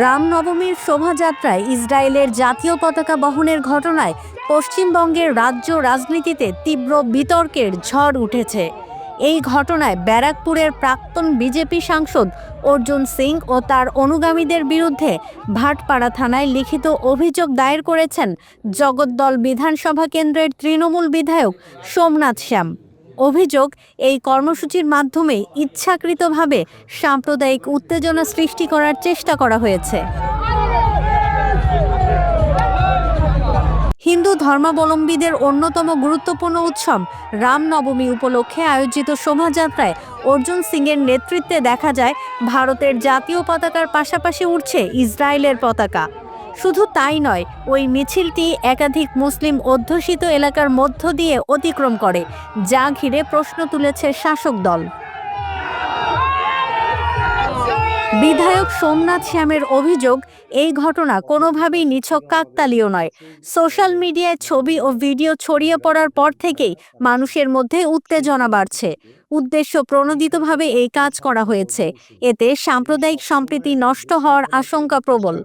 রামনবমীর শোভাযাত্রায় ইসরায়েলের জাতীয় পতাকা বহনের ঘটনায় পশ্চিমবঙ্গের রাজ্য রাজনীতিতে তীব্র বিতর্কের ঝড় উঠেছে। এই ঘটনায় ব্যারাকপুরের প্রাক্তন বিজেপি সাংসদ অর্জুন সিং ও তার অনুগামীদের বিরুদ্ধে ভাটপাড়া থানায় লিখিত অভিযোগ দায়ের করেছেন জগদ্দল বিধানসভা কেন্দ্রের তৃণমূল বিধায়ক সোমনাথ শ্যাম। অভিযোগ, এই কর্মসূচির মাধ্যমে ইচ্ছাকৃতভাবে সাম্প্রদায়িক উত্তেজনা সৃষ্টি করার চেষ্টা করা হয়েছে। হিন্দু ধর্মাবলম্বীদের অন্যতম গুরুত্বপূর্ণ উৎসব রামনবমী উপলক্ষে আয়োজিত শোভাযাত্রায় অর্জুন সিংয়ের নেতৃত্বে দেখা যায়, ভারতের জাতীয় পতাকার পাশাপাশি উঠছে ইসরায়েলের পতাকা। শুধু তাই নয়, ওই মিছিলটি একাধিক মুসলিম অধ্যুষিত এলাকার মধ্য দিয়ে অতিক্রম করে, যা ঘিরে প্রশ্ন তুলেছে শাসক দল। বিধায়ক সোমনাথ শ্যামের অভিযোগ, এই ঘটনা কোনোভাবেই নিছক কাকতালীয় নয়। সোশ্যাল মিডিয়ায় ছবি ও ভিডিও ছড়িয়ে পড়ার পর থেকেই মানুষের মধ্যে উত্তেজনা বাড়ছে। উদ্দেশ্য প্রণোদিতভাবে এই কাজ করা হয়েছে। এতে সাম্প্রদায়িক সম্প্রীতি নষ্ট হওয়ার আশঙ্কা প্রবল।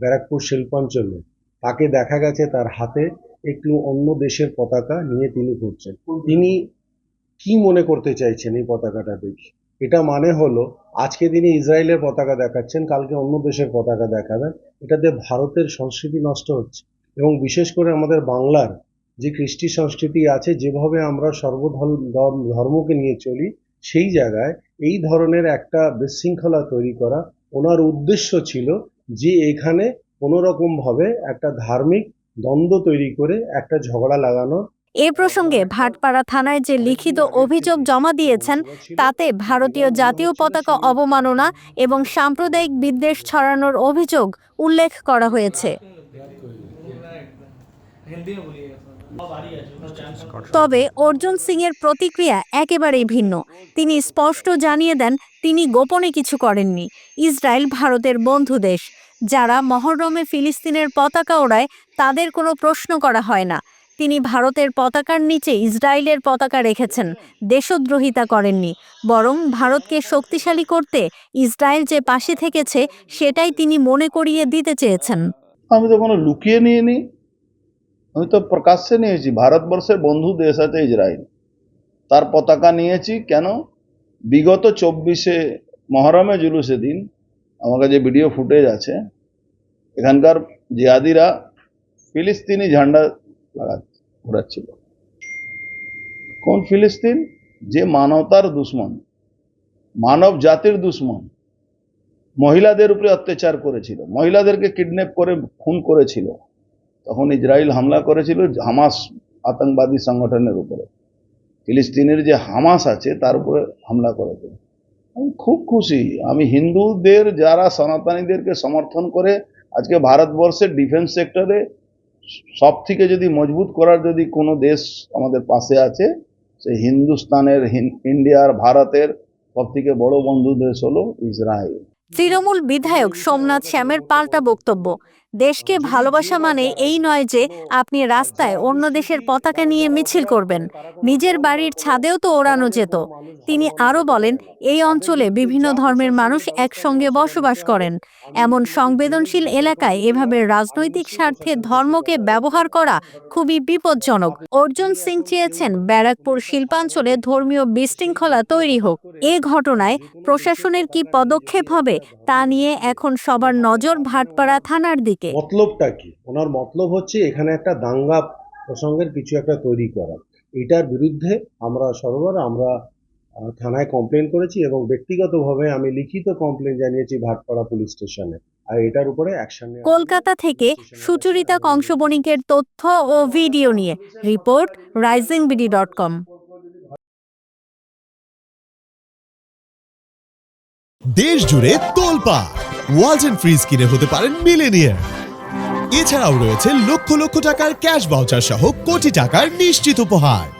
ব্যারাকপুর শিল্পাঞ্চলে। তাকে দেখা গেছে তার হাতে একটু অন্য দেশের পতাকা নিয়ে তিনি ঘুরছেন। তিনি কি মনে করতে চাইছেন এই পতাকাটা দেখে? এটা মানে হলো, আজকে তিনি ইসরায়েলের পতাকা দেখাচ্ছেন, কালকে অন্য দেশের পতাকা দেখাবেন। এটাতে ভারতের সংস্কৃতি নষ্ট হচ্ছে। এবং বিশেষ করে আমাদের বাংলার যে কৃষ্টি সংস্কৃতি আছে, যেভাবে আমরা সর্বধর্ম ধর্মকে নিয়ে চলি, সেই জায়গায় এই ধরনের একটা বিশৃঙ্খলা তৈরি করা ওনার উদ্দেশ্য ছিল যে এখানে কোনো রকম ভাবে একটা ধার্মিক দ্বন্দ্ব তৈরি করে একটা ঝগড়া লাগানো। এ প্রসঙ্গে ভাটপাড়া থানায় যে লিখিত অভিযোগ জমা দিয়েছেন তাতে ভারতীয় জাতীয় পতাকা অবমাননা এবং সাম্প্রদায়িক বিদ্বেষ ছড়ানোর অভিযোগ উল্লেখ করা হয়েছে। তবে অর্জুন সিং এর প্রতিক্রিয়া একেবারেই ভিন্ন। তিনি স্পষ্ট জানিয়ে দেন, তিনি গোপনে কিছু করেননি। ইসরায়েল ভারতের বন্ধু দেশ। যারা মহরমে ফিলিস্তিনের পতাকা ওড়ায়, তাদের কোনো প্রশ্ন করা হয় না। তিনি ভারতের পতাকার নিচে ইসরায়েলের পতাকা রেখেছেন। দেশদ্রোহিতা করেননি। বরং ভারতকে শক্তিশালী করতে ইসরায়েল যে পাশে থেকেছে, সেটাই তিনি মনে করিয়ে দিতে চেয়েছেন। আমি তো কোনো লুকিয়ে নিয়ে নিই আমি তো প্রকাশ্যে নিয়েছি, ভারতবর্ষের বন্ধু দেশ আছে ইসরায়েল। তার পতাকা নিয়েছি, কেন? বিগত চব্বিশে মহরমে জুলুসে দিন আমার কাছে ভিডিও ফুটেজ আছে, এখানকার জিয়াদিরা ফিলিস্তিনি ঝান্ডা লাগা ঘোরাচ্ছিল। কোন ফিলিস্তিন? যে মানবতার দুশ্মন, মানব জাতির দুশ্মন, মহিলাদের উপরে অত্যাচার করেছিল, মহিলাদেরকে কিডন্যাপ করে, খুন করেছিল। তখন ইসরায়েল হামলা করেছিল হামাস আতঙ্কবাদী সংগঠনের উপরে। ফিলিস্তিনের যে হামাস আছে, তার উপরে হামলা করেছিল। আমি খুব খুশি। আমি হিন্দুদের, যারা সনাতনীদেরকে সমর্থন করে আজকে ভারতবর্ষের ডিফেন্স সেক্টরে সব থেকে যদি মজবুত করার যদি কোনো দেশ আমাদের পাশে আছে সে হিন্দুস্তানের ইন্ডিয়ার, ভারতের সব থেকে বড় বন্ধু দেশ হলো ইসরায়েল। তৃণমূল বিধায়ক সোমনাথ শ্যামের পাল্টা বক্তব্য। দেশকে ভালোবাসা মানে এই নয় যে আপনি রাস্তায় অন্য দেশের পতাকা নিয়ে মিছিল করবেন। নিজের বাড়ির ছাদেও তো ওড়ানো যেত। তিনি আরও বলেন, এই অঞ্চলে বিভিন্ন ধর্মের মানুষ একসঙ্গে বসবাস করেন। এমন সংবেদনশীল এলাকায় এভাবে রাজনৈতিক স্বার্থে ধর্মকে ব্যবহার করা খুবই বিপজ্জনক। অর্জুন সিং চেয়েছেন ব্যারাকপুর শিল্পাঞ্চলে ধর্মীয় বিশৃঙ্খলা তৈরি হোক। এ ঘটনায় প্রশাসনের কি পদক্ষেপ হবে তা নিয়ে এখন সবার নজর ভাটপাড়া থানার দিকে। মতলবটা কি? ওনার মতলব হচ্ছে এখানে একটা দাঙ্গা প্রসঙ্গের কিছু একটা তৈরি করা। এটার বিরুদ্ধে আমরা সরবার আমরা থানায় কমপ্লেন করেছি এবং ব্যক্তিগতভাবে আমি লিখিত কমপ্লেন জানিয়েছি ভাটপাড়া পুলিশ স্টেশনে আর এটার উপরে অ্যাকশন কলকাতা থেকে সুচরিতা কংসবণিকের তথ্য ও ভিডিও নিয়ে। Report Rising BD dot com দেশ জুড়ে তোলপা ওয়াজ অ্যান্ড ফ্রিজ কিনে হতে পারেন মিলেনিয়ার এছাড়াও রয়েছে লক্ষ লক্ষ টাকার ক্যাশ বাউচার সহ কোটি টাকার নিশ্চিত উপহার।